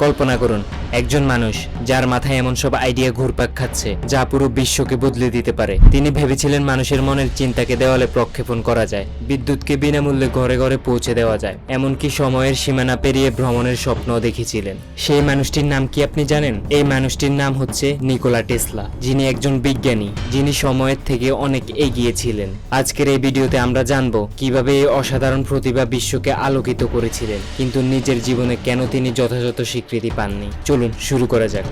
কল্পনা করুন। একজন মানুষ যার মাথায় এমন সব আইডিয়া ঘুরপাক খাচ্ছে, যা পুরো বিশ্বকে বদলে দিতে পারে। তিনি ভেবেছিলেন মানুষের মনের চিন্তাকে দেওয়ালে প্রক্ষেপণ করা যায়, বিদ্যুৎকে বিনামূল্যে ঘরে ঘরে পৌঁছে দেওয়া যায়। এমনকি সময়ের সীমানা পেরিয়ে ভ্রমণের স্বপ্ন দেখেছিলেন। সেই মানুষটির নাম কি আপনি জানেন? এই মানুষটির নাম হচ্ছে নিকোলা টেসলা, যিনি একজন বিজ্ঞানী, যিনি সময়ের থেকে অনেক এগিয়ে ছিলেন আজকের এই ভিডিওতে আমরা জানব কীভাবে এই অসাধারণ প্রতিভা বিশ্বকে আলোকিত করেছিলেন, কিন্তু নিজের জীবনে কেন তিনি যথাযথ স্বীকৃতি পাননি। চলুন শুরু করা যাক।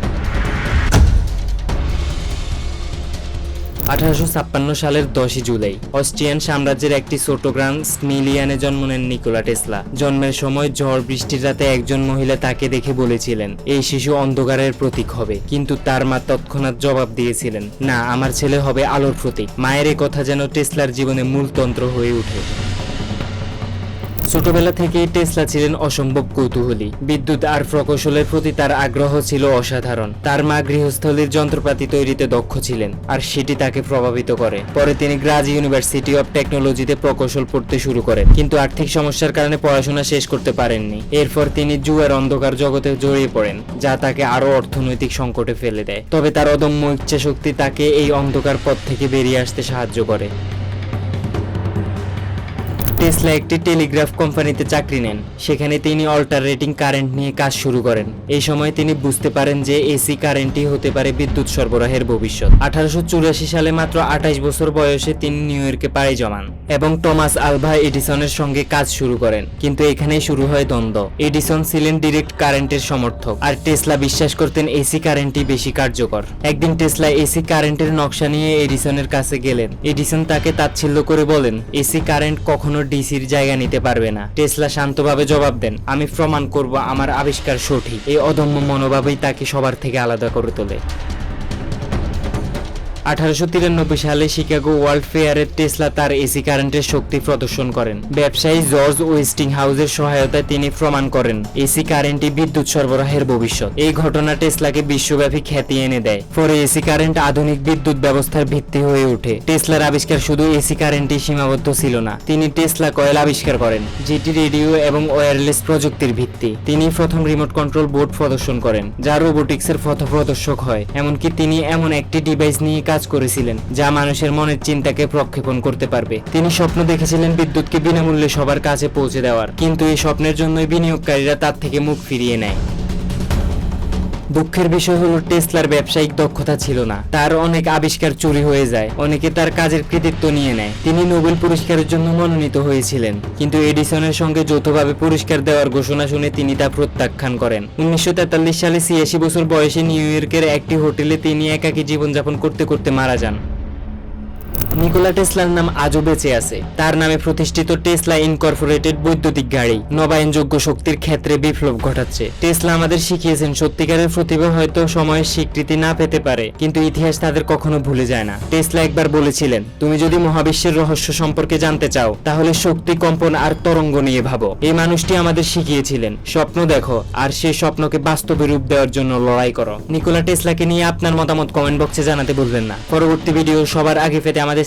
আঠারোশো ছাপ্পান্ন সালের দশই জুলাই, অস্ট্রিয়ান সাম্রাজ্যের একটি ছোট গ্রাম স্মিলিয়ানে জন্ম নেন নিকোলা টেসলা। জন্মের সময় ঝড় বৃষ্টির রাতে একজন মহিলা তাকে দেখে বলেছিলেন, এই শিশু অন্ধকারের প্রতীক হবে। কিন্তু তার মা তৎক্ষণাৎ জবাব দিয়েছিলেন, না, আমার ছেলে হবে আলোর প্রতীক। মায়ের এই কথা যেন টেসলার জীবনে মূলতন্ত্র হয়ে ওঠে। ছোটবেলা থেকেই টেসলা ছিলেন অসম্ভব কৌতূহলী। বিদ্যুৎ আর প্রকৌশলের প্রতি তার আগ্রহ ছিল অসাধারণ। তার মা গৃহস্থলীর যন্ত্রপাতি তৈরিতে দক্ষ ছিলেন, আর সেটি তাকে প্রভাবিত করে। পরে তিনি গ্রাজ ইউনিভার্সিটি অব টেকনোলজিতে প্রকৌশল পড়তে শুরু করেন, কিন্তু আর্থিক সমস্যার কারণে পড়াশোনা শেষ করতে পারেননি। এরপর তিনি জুয়ার অন্ধকার জগতে জড়িয়ে পড়েন, যা তাকে আরও অর্থনৈতিক সংকটে ফেলে দেয়। তবে তার অদম্য ইচ্ছাশক্তি তাকে এই অন্ধকার পথ থেকে বেরিয়ে আসতে সাহায্য করে। টেসলা একটি টেলিগ্রাফ কোম্পানিতে চাকরি নেন। সেখানে তিনি অল্টারনেটিং কারেন্ট নিয়ে কাজ শুরু করেন। এই সময় তিনি বুঝতে পারেন যে এসি কারেন্টই হতে পারে বিদ্যুৎ সরবরাহের ভবিষ্যৎ। আঠারোশো চুরাশি সালে মাত্র আঠাশ বছর বয়সে তিনি নিউ ইয়র্কে পাড়ি জমান এবং টমাস আলভা এডিসনের সঙ্গে কাজ শুরু করেন। কিন্তু এখানেই শুরু হয় দ্বন্দ্ব। এডিসন ছিলেন ডিরেক্ট কারেন্টের সমর্থক আর টেসলা বিশ্বাস করতেন এসি কারেন্টই বেশি কার্যকর। একদিন টেসলা এসি কারেন্টের নকশা নিয়ে এডিসনের কাছে গেলেন। এডিসন তাকে তাচ্ছিল্য করে বলেন, এসি কারেন্ট কখনো ডিসির জায়গা নিতে পারবে না। টেসলা শান্তভাবে জবাব দেন, আমি প্রমাণ করব আমার আবিষ্কার সঠিক। এই অদম্য মনোভাবই তাকে সবার থেকে আলাদা করে তোলে। আঠারোশো তিরানব্বই সালে শিকাগো ওয়ার্ল্ড ফেয়ারে টেসলা তার এসি কারেন্টের শক্তি প্রদর্শন করেন। ব্যবসায়ী জর্জ ওয়েস্টিং হাউসের সহায়তায় তিনি প্রমাণ করেন এসি কারেন্টই বিদ্যুৎ সরবরাহের ভবিষ্যৎ। এই ঘটনা টেসলাকে বিশ্বব্যাপী খ্যাতি এনে দেয়। পরে এসি কারেন্ট আধুনিক বিদ্যুৎ ব্যবস্থার ভিত্তি হয়ে ওঠে। টেসলার আবিষ্কার শুধু এসি কারেন্টই সীমাবদ্ধ ছিল না, তিনি টেসলা কয়েল আবিষ্কার করেন, যেটি রেডিও এবং ওয়্যারলেস প্রযুক্তির ভিত্তি। তিনি প্রথম রিমোট কন্ট্রোল বোর্ড প্রদর্শন করেন, যা রোবোটিক্সের পথ প্রদর্শক হয়, এমনকি তিনি এমন একটি ডিভাইস নিয়ে কাজ করেছিলেন, যা মানুষের মনের চিন্তাকে প্রক্ষেপণ করতে পারবে। তিনি স্বপ্ন দেখেছিলেন বিদ্যুৎকে বিনামূল্যে সবার কাছে পৌঁছে দেওয়ার, কিন্তু এই স্বপ্নের জন্যই বিনিয়োগকারীরা তার থেকে মুখ ফিরিয়ে নেয়। দুঃখের বিষয় হলো টেসলার ব্যবসায়িক দক্ষতা ছিল না। তার অনেক আবিষ্কার চুরি হয়ে যায়। অনেকে তার কাজের কৃতিত্ব নিয়ে নেয়। তিনি নোবেল পুরস্কারের জন্য মনোনীত হয়েছিলেন। কিন্তু এডিসনের সঙ্গে যৌথভাবে পুরস্কার দেওয়ার ঘোষণা শুনে তিনি তা প্রত্যাখ্যান করেন। উনিশশো তেতাল্লিশ সালে ছিয়াশি বছর বয়সে নিউ ইয়র্কের একটি হোটেলে তিনি একাকী জীবনযাপন করতে করতে মারা যান। নিকোলা টেসলার নাম আজও বেঁচে আছে। তার নামে প্রতিষ্ঠিত টেসলা ইনকর্পোরেটেড বৈদ্যুতিক গাড়ি নবায়নযোগ্য শক্তির ক্ষেত্রে বিপ্লব ঘটাচ্ছে। টেসলা আমাদের শিখিয়েছেন, সত্যিকারের প্রতিভা হয়তো সময়ের স্বীকৃতি না পেতে পারে, কিন্তু ইতিহাস তাদের কখনো ভুলে যায় না। টেসলা একবার বলেছিলেন, তুমি যদি মহাবিশ্বের রহস্য সম্পর্কে জানতে চাও, তাহলে শক্তি, কম্পন আর তরঙ্গ নিয়ে ভাবো। এই মানুষটি আমাদের শিখিয়েছিলেন, স্বপ্ন দেখো আর সেই স্বপ্নকে বাস্তবে রূপ দেওয়ার জন্য লড়াই করো। নিকোলা টেসলাকে নিয়ে আপনার মতামত কমেন্ট বক্সে জানাতে ভুলবেন না। পরবর্তী ভিডিও সবার আগে পেতে আমাদের